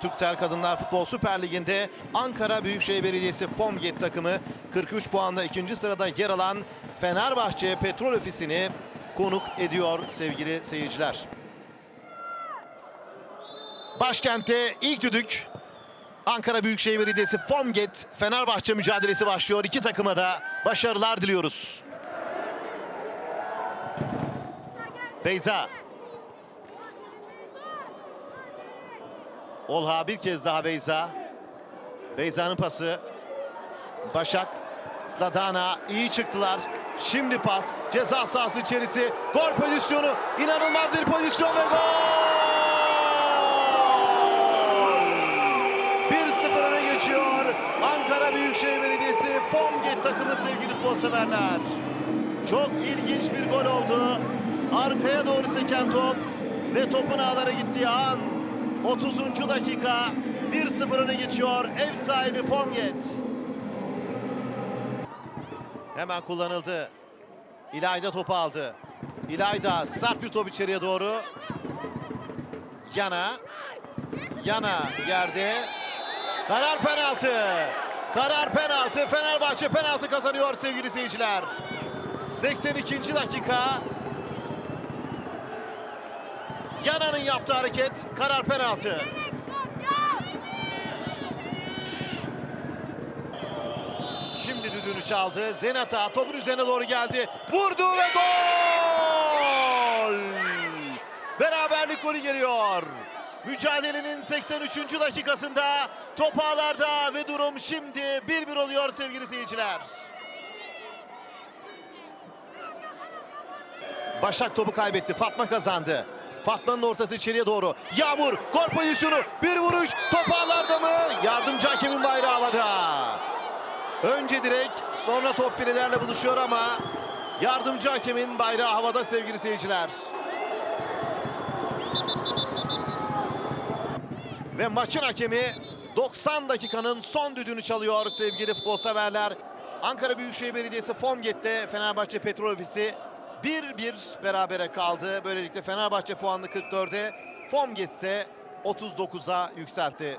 Türksel Kadınlar Futbol Süper Ligi'nde Ankara Büyükşehir Belediyesi Fomget takımı 43 puanla ikinci sırada yer alan Fenerbahçe Petrol Ofisi'ni konuk ediyor sevgili seyirciler. Başkent'te ilk düdük Ankara Büyükşehir Belediyesi Fomget Fenerbahçe mücadelesi başlıyor. İki takıma da başarılar diliyoruz. Beyza. Olha bir kez daha Beyza. Beyza'nın pası. Başak. Sladana iyi çıktılar. Şimdi pas. Ceza sahası içerisi. Gol pozisyonu. İnanılmaz bir pozisyon ve gol! 1-0 öne geçiyor. Ankara Büyükşehir Belediyesi Fomget takımı sevgili futbol severler. Çok ilginç bir gol oldu. Arkaya doğru seken top ve topun ağlara gittiği an 30. dakika 1-0 öne geçiyor ev sahibi Fomget. Hemen kullanıldı. İlayda topu aldı. İlayda sert bir top içeriye doğru. Yana. Yana yerde. Karar penaltı. Karar penaltı. Fenerbahçe penaltı kazanıyor sevgili seyirciler. 82. dakika. Yana'nın yaptığı hareket karar penaltı. Şimdi düdüğünü çaldı. Zenata topun üzerine doğru geldi. Vurdu ve gol! Beraberlik golü geliyor. Mücadelenin 83. dakikasında top ağlarda ve durum şimdi 1-1 oluyor sevgili seyirciler. Başak topu kaybetti. Fatma kazandı. Fatma'nın ortası içeriye doğru. Yağmur gol pozisyonu. Bir vuruş. Top ağlarda mı? Yardımcı hakemin bayrağı havada. Önce direk sonra top filelerle buluşuyor ama yardımcı hakemin bayrağı havada sevgili seyirciler. Ve maçın hakemi 90 dakikanın son düdüğünü çalıyor sevgili futbol severler. Ankara Büyükşehir Belediyesi Fomget'te Fenerbahçe Petrol Ofisi 1-1 berabere kaldı. Böylelikle Fenerbahçe puanını 44'e, Fomget ise 39'a yükseltti.